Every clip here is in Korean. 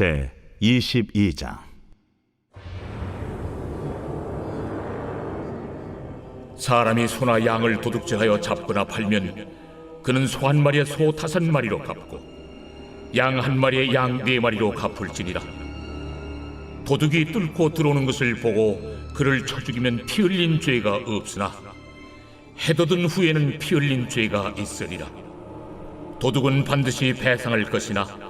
제 22장. 사람이 소나 양을 도둑질하여 잡거나 팔면 그는 소 한 마리에 소 다섯 마리로 갚고 양 한 마리에 양 네 마리로 갚을지니라. 도둑이 뚫고 들어오는 것을 보고 그를 쳐 죽이면 피 흘린 죄가 없으나 해돋은 후에는 피 흘린 죄가 있으리라. 도둑은 반드시 배상할 것이나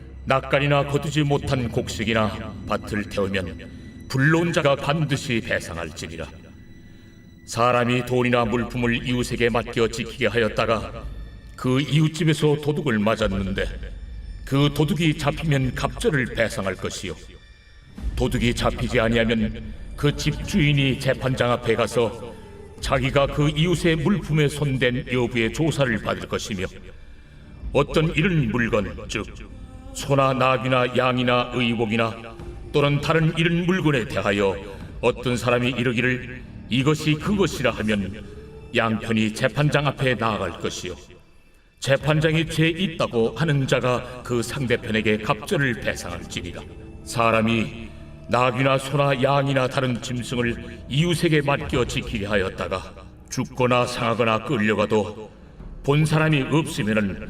낯간이나 거두지 못한 곡식이나 밭을 태우면 불론 자가 반드시 배상할지니라. 사람이 돈이나 물품을 이웃에게 맡겨 지키게 하였다가 그 이웃집에서 도둑을 맞았는데 그 도둑이 잡히면 갑절을 배상할 것이요. 도둑이 잡히지 아니하면 그 집 주인이 재판장 앞에 가서 자기가 그 이웃의 물품에 손댄 여부의 조사를 받을 것이며 어떤 이런 물건 즉 소나 나귀나 양이나 의복이나 또는 다른 이런 물건에 대하여 어떤 사람이 이르기를 이것이 그것이라 하면 양편이 재판장 앞에 나아갈 것이요. 재판장이 죄 있다고 하는 자가 그 상대편에게 갑절을 배상할지니라. 사람이 나귀나 소나 양이나 다른 짐승을 이웃에게 맡겨 지키려 하였다가 죽거나 상하거나 끌려가도 본 사람이 없으면은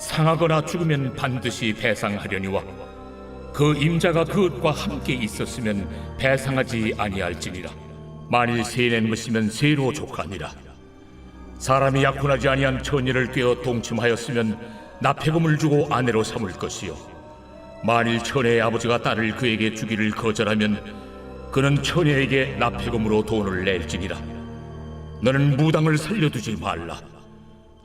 상하거나 죽으면 반드시 배상하려니와 그 임자가 그것과 함께 있었으면 배상하지 아니할지니라. 만일 세낸 것이면 세로 족하니라. 사람이 약혼하지 아니한 처녀를 꿰어 동침하였으면 납폐금을 주고 아내로 삼을 것이요. 만일 처녀의 아버지가 딸을 그에게 주기를 거절하면 그는 처녀에게 납폐금으로 돈을 낼지니라. 너는 무당을 살려두지 말라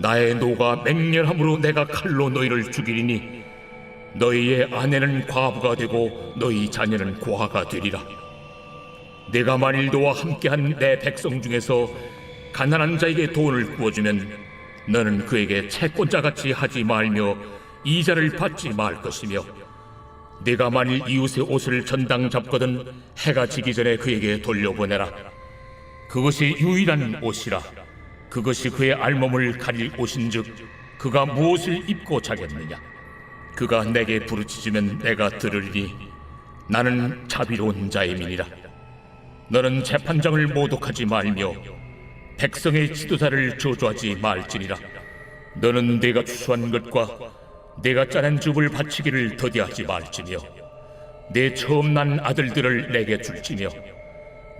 나의 노가 맹렬함으로 내가 칼로 너희를 죽이리니 너희의 아내는 과부가 되고 너희 자녀는 고아가 되리라. 내가 만일 너와 함께한 내 백성 중에서 가난한 자에게 돈을 구워주면 너는 그에게 채권자 같이 하지 말며 이자를 받지 말 것이며 내가 만일 이웃의 옷을 전당 잡거든 해가 지기 전에 그에게 돌려보내라. 그것이 유일한 옷이라 그것이 그의 알몸을 가릴 옷인즉 그가 무엇을 입고 자겠느냐? 그가 내게 부르짖으면 내가 들으리니 나는 자비로운 자임이니라. 너는 재판장을 모독하지 말며 백성의 지도자를 저주하지 말지니라. 너는 내가 추수한 것과 내가 짜낸 줍을 바치기를 더디하지 말지며 내 처음 난 아들들을 내게 줄지며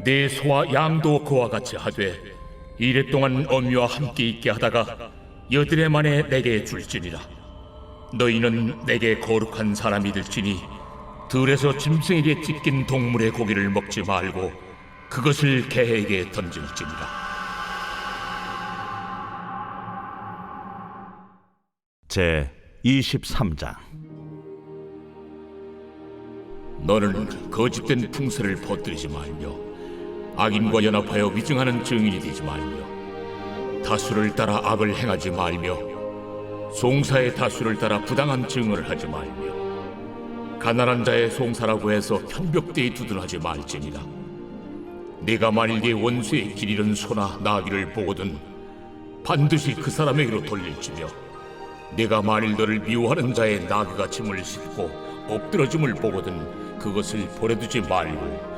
내 소와 양도 그와 같이 하되 이랫동안 어미와 함께 있게 하다가 여드레 만에 내게 줄지니라. 너희는 내게 거룩한 사람이 될지니 들에서 짐승에게 찢긴 동물의 고기를 먹지 말고 그것을 개에게 던질지니라. 제 23장. 너는 거짓된 풍설을 퍼뜨리지 말며 악인과 연합하여 위증하는 증인이 되지 말며 다수를 따라 악을 행하지 말며 송사의 다수를 따라 부당한 증언을 하지 말며 가난한 자의 송사라고 해서 편벽되이 두둔하지 말지니라. 네가 만일 네 원수의 길 잃은 소나 나귀를 보거든 반드시 그 사람에게로 돌릴지며 네가 만일 너를 미워하는 자의 나귀가 짐을 싣고 엎드러짐을 보거든 그것을 버려두지 말고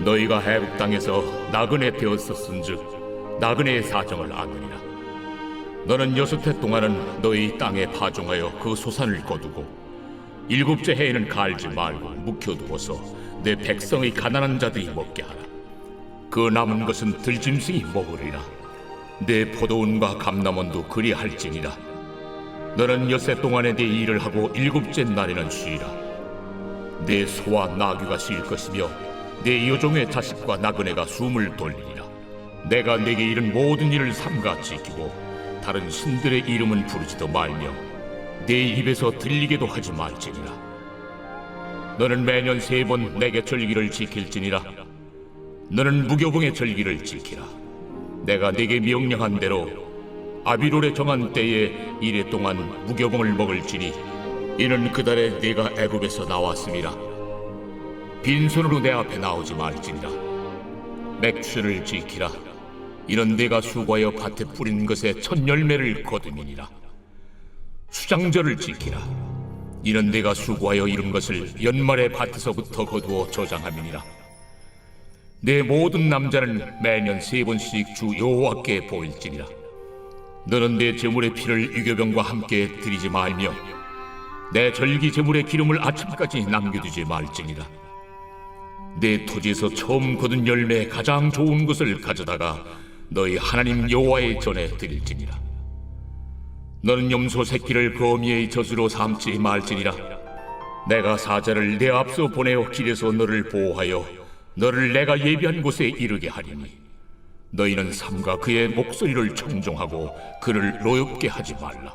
너희가 해국 땅에서 나그네 되었었은즉 나그네의 사정을 아느니라. 너는 여섯 해 동안은 너희 땅에 파종하여 그 소산을 거두고 일곱째 해에는 갈지 말고 묵혀두어서 내 백성의 가난한 자들이 먹게 하라. 그 남은 것은 들짐승이 먹으리라. 내 포도원과 감남원도 그리할지니라. 너는 여세 동안에 네 일을 하고 일곱째 날에는 쉬라. 내 소와 나귀가 쉴 것이며 내 여종의 자식과 나그네가 숨을 돌리리라. 내가 네게 이른 모든 일을 삼가 지키고 다른 신들의 이름은 부르지도 말며 내 입에서 들리게도 하지 말지니라. 너는 매년 세 번 내게 절기를 지킬지니라. 너는 무교봉의 절기를 지키라. 내가 네게 명령한 대로 아비롤에 정한 때에 이래 동안 무교봉을 먹을지니 이는 그달에 네가 애굽에서 나왔음이라 빈손으로 내 앞에 나오지 말지니라. 맥주를 지키라. 이는 네가 수고하여 밭에 뿌린 것의 첫 열매를 거두니라. 수장절을 지키라. 이는 네가 수고하여 이룬 것을 연말에 밭에서부터 거두어 저장함이니라. 내 모든 남자는 매년 세 번씩 주 여호와께 보일지니라. 너는 내 제물의 피를 유교병과 함께 드리지 말며 내 절기 제물의 기름을 아침까지 남겨두지 말지니라 내 토지에서 처음 거둔 열매의 가장 좋은 것을 가져다가 너희 하나님 여호와의 전에 드릴지니라. 너는 염소 새끼를 거미의 젖으로 삼지 말지니라. 내가 사자를 내 앞서 보내어 길에서 너를 보호하여 너를 내가 예비한 곳에 이르게 하리니 너희는 삼가 그의 목소리를 청종하고 그를 노엽게 하지 말라.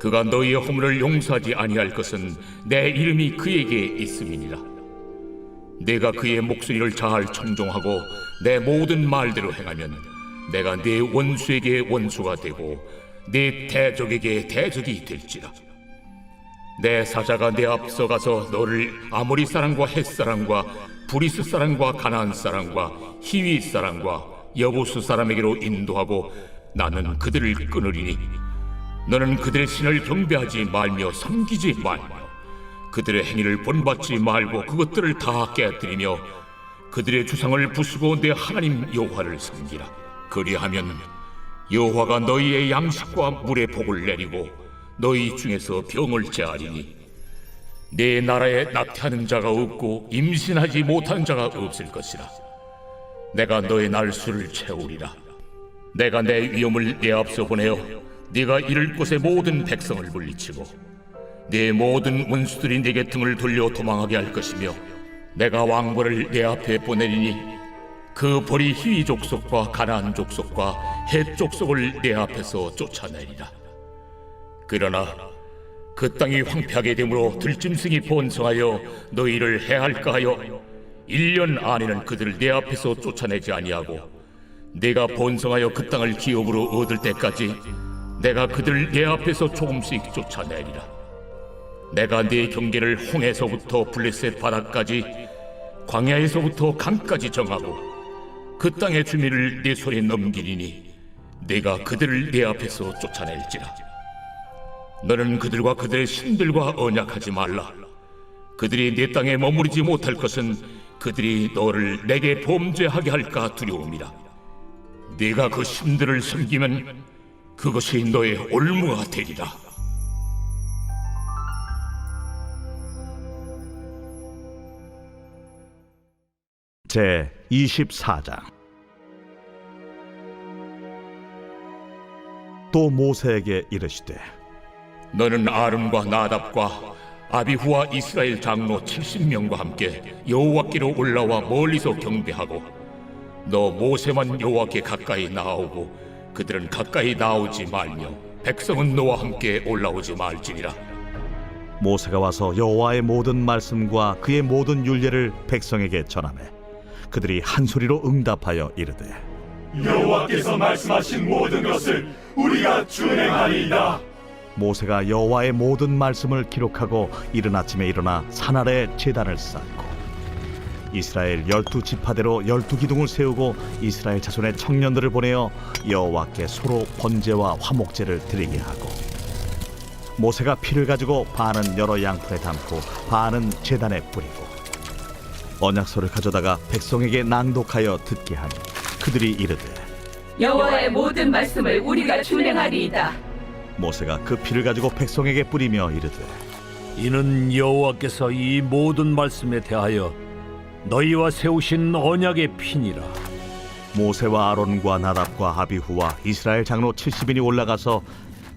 그가 너희의 허물을 용서하지 아니할 것은 내 이름이 그에게 있음이니라 내가 그의 목소리를 잘 청종하고 내 모든 말대로 행하면 내가 내 원수에게 원수가 되고 내 대적에게 대적이 될지라. 내 사자가 내 앞서 가서 너를 아모리 사람과 헷 사람과 브리스 사람과 가나안 사람과 히위 사람과 여보수 사람에게로 인도하고 나는 그들을 끊으리니 너는 그들의 신을 경배하지 말며 섬기지 말며 그들의 행위를 본받지 말고 그것들을 다 깨뜨리며 그들의 주상을 부수고 내 하나님 여호와를 섬기라. 그리하면 여호와가 너희의 양식과 물의 복을 내리고 너희 중에서 병을 제하리니 내 나라에 낙태하는 자가 없고 임신하지 못한 자가 없을 것이라. 내가 너의 날수를 채우리라. 내가 내 위엄을 내 앞서 보내어 네가 이를 곳의 모든 백성을 물리치고 내 모든 원수들이 내게 등을 돌려 도망하게 할 것이며 내가 왕벌을 내 앞에 보내리니 그 벌이 희위 족속과 가나안 족속과 헷 족속을 내 앞에서 쫓아내리라. 그러나 그 땅이 황폐하게 되므로 들짐승이 번성하여 너희를 해할까 하여 1년 안에는 그들을 내 앞에서 쫓아내지 아니하고 내가 번성하여 그 땅을 기업으로 얻을 때까지 내가 그들을 내 앞에서 조금씩 쫓아내리라 내가 네 경계를 홍해서부터 블레셋 바다까지 광야에서부터 강까지 정하고 그 땅의 주민을 네 손에 넘기리니 내가 그들을 내 앞에서 쫓아낼지라. 너는 그들과 그들의 신들과 언약하지 말라. 그들이 내 땅에 머무르지 못할 것은 그들이 너를 내게 범죄하게 할까 두려움이라. 네가 그 신들을 섬기면 그것이 너의 올무가 되리라 제 24장. 또 모세에게 이르시되 너는 아름과 나답과 아비후와 이스라엘 장로 70명과 함께 여호와께로 올라와 멀리서 경배하고 너 모세만 여호와께 가까이 나오고 그들은 가까이 나오지 말며 백성은 너와 함께 올라오지 말지니라. 모세가 와서 여호와의 모든 말씀과 그의 모든 율례를 백성에게 전하매 그들이 한 소리로 응답하여 이르되 여호와께서 말씀하신 모든 것을 우리가 준행하리이다. 모세가 여호와의 모든 말씀을 기록하고 이른 아침에 일어나 산 아래 제단을 쌓고 이스라엘 열두 지파대로 열두 기둥을 세우고 이스라엘 자손의 청년들을 보내어 여호와께 소로 번제와 화목제를 드리게 하고 모세가 피를 가지고 반은 여러 양풀에 담고 반은 제단에 뿌리고 언약서를 가져다가 백성에게 낭독하여 듣게 하니 그들이 이르되 여호와의 모든 말씀을 우리가 준행하리이다. 모세가 그 피를 가지고 백성에게 뿌리며 이르되 이는 여호와께서 이 모든 말씀에 대하여 너희와 세우신 언약의 피니라. 모세와 아론과 나답과 아비후와 이스라엘 장로 70인이 올라가서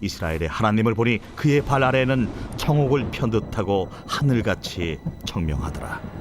이스라엘의 하나님을 보니 그의 발 아래는 청옥을 편 듯하고 하늘같이 청명하더라.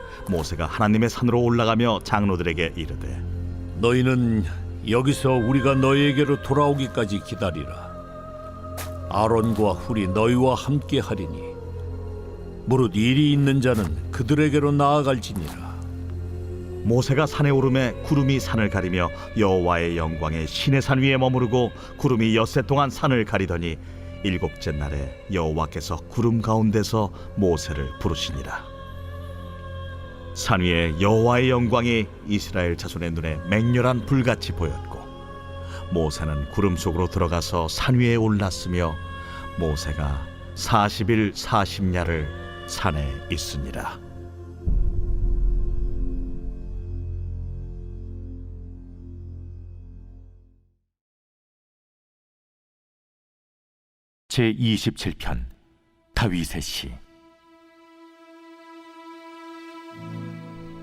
모세가 하나님의 산으로 올라가며 장로들에게 이르되 너희는 여기서 우리가 너희에게로 돌아오기까지 기다리라. 아론과 훌이 너희와 함께 하리니 무릇 일이 있는 자는 그들에게로 나아갈지니라. 모세가 산에 오름에 구름이 산을 가리며 여호와의 영광에 신의 산 위에 머무르고 구름이 엿새 동안 산을 가리더니 일곱째 날에 여호와께서 구름 가운데서 모세를 부르시니라 산 위에 여호와의 영광이 이스라엘 자손의 눈에 맹렬한 불같이 보였고 모세는 구름 속으로 들어가서 산 위에 올랐으며 모세가 40일 40야를 산에 있으니라 제 27편 다윗의 시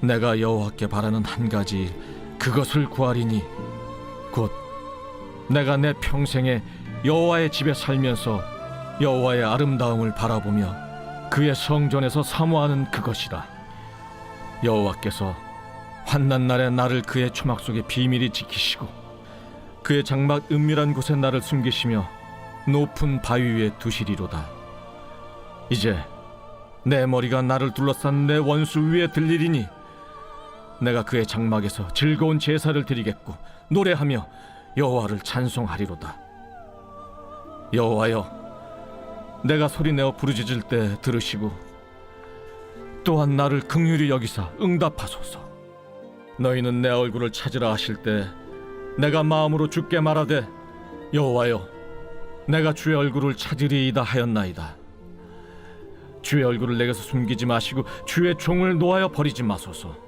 내가 여호와께 바라는 한 가지 일, 그것을 구하리니 곧 내가 내 평생에 여호와의 집에 살면서 여호와의 아름다움을 바라보며 그의 성전에서 사모하는 그것이라 여호와께서 환난 날에 나를 그의 초막 속에 비밀히 지키시고 그의 장막 은밀한 곳에 나를 숨기시며 높은 바위 위에 두시리로다. 이제 내 머리가 나를 둘러싼 내 원수 위에 들리리니 내가 그의 장막에서 즐거운 제사를 드리겠고 노래하며 여호와를 찬송하리로다. 여호와여, 내가 소리내어 부르짖을 때 들으시고 또한 나를 긍휼히 여기사 응답하소서. 너희는 내 얼굴을 찾으라 하실 때 내가 마음으로 죽게 말하되 여호와여, 내가 주의 얼굴을 찾으리이다 하였나이다. 주의 얼굴을 내게서 숨기지 마시고 주의 종을 놓아여 버리지 마소서.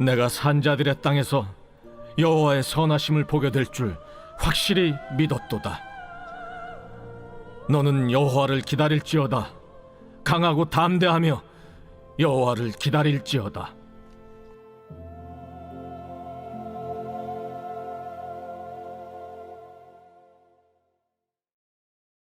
내가 산자들의 땅에서 여호와의 선하심을 보게 될 줄 확실히 믿었도다. 너는 여호와를 기다릴지어다. 강하고 담대하며 여호와를 기다릴지어다.